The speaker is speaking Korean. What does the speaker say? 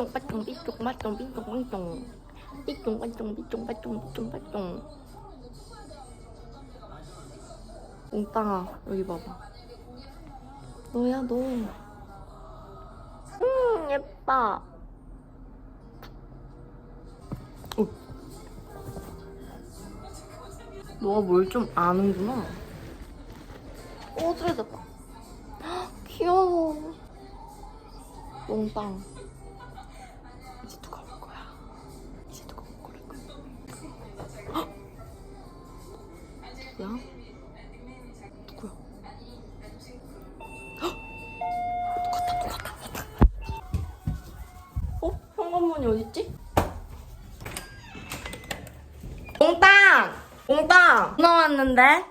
삐쫑 빠쫑 삐쫑 빠쫑 삐쫑 빠쫑 삐쫑 빠쫑 삐쫑 빠쫑 삐쫑 빠쫑 몽땅아 여기 봐봐 너야 너 음, 예뻐. 어. 너가 뭘 좀 아는구나. 헉, 귀여워. 몽땅. 누구야? 누구야? 어? 현관문이 어딨지? 몽땅! 몽땅! 전화 왔는데?